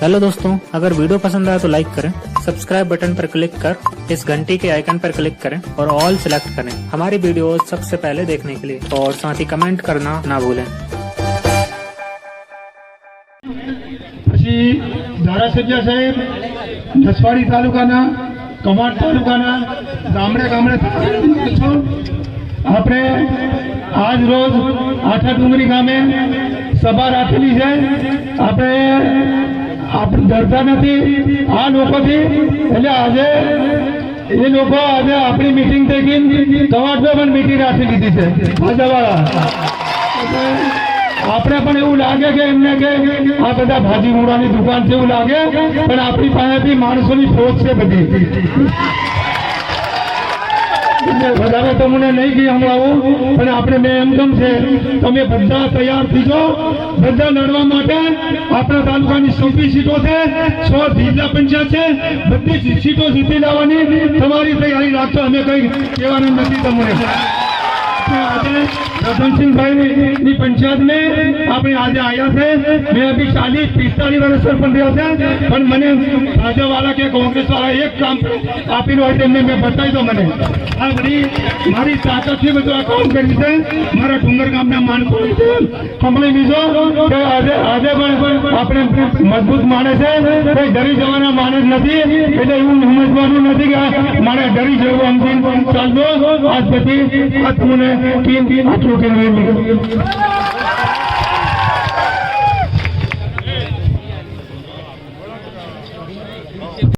Hello दोस्तों अगर video पसंद आया तो लाइक करें सब्सक्राइब बटन पर क्लिक कर इस घंटी के आइकन पर क्लिक करें और ऑल सिलेक्ट करें हमारी वीडियो सबसे पहले देखने के लिए और साथ ही कमेंट करना ना भूलें પછી ધારાસભ્ય સાહેબ નસવાડી તાલુકાના કમાડ તાલુકાના ગામડે ગામડે છો આપણે આજ રોજ આઠા ડુંગરી ગામે સભા રાખેલી છે આપણે આપણે ડરતા નથી, આ લોકોથી, એટલે આજે એ લોકો આજે આપણી મિટિંગ થઈ કવાટમાં પણ મિટિંગ રાખી લીધી છે ભાજપવાળા આપણે પણ એવું લાગે કે એમને કે આ બધા ભાજી મૂળાની દુકાન છે એવું લાગે, પણ આપણી પાસેથી માણસોની ફોજ છે બધી. એટલે તો મને નહીં ગઈ હમણાં પણ આપણે મેં એમ છે. તમે બધા તૈયાર થઈ જાઓ. બધા લડવા માટે આપણા તાલુકાની સૌથી સીટો છે સો જિલ્લા પંચાયત છે. બધી સીટો જીતી લાવવાની તમારી તૈયારી રાખજો. અમે કઈ કહેવાનું નથી તમને. પણ મને ભાજપ કે કોંગ્રેસ એક કામ આપેલું હોય તેમને મેં બતાવી દો મને. આ મારી તાકાતથી બધું આ કામ કર્યું મારા ડુંગર ગામના માણસો છે. લીધો બીજો આજે આજે પણ આપણે મજબૂત માણસ છે કોઈ ડરી જવાના માણસ નથી, એટલે એવું સમજવાનું નથી કે મારે ડરી જવું સમજી ચાલજો આજ પછી આટલું કે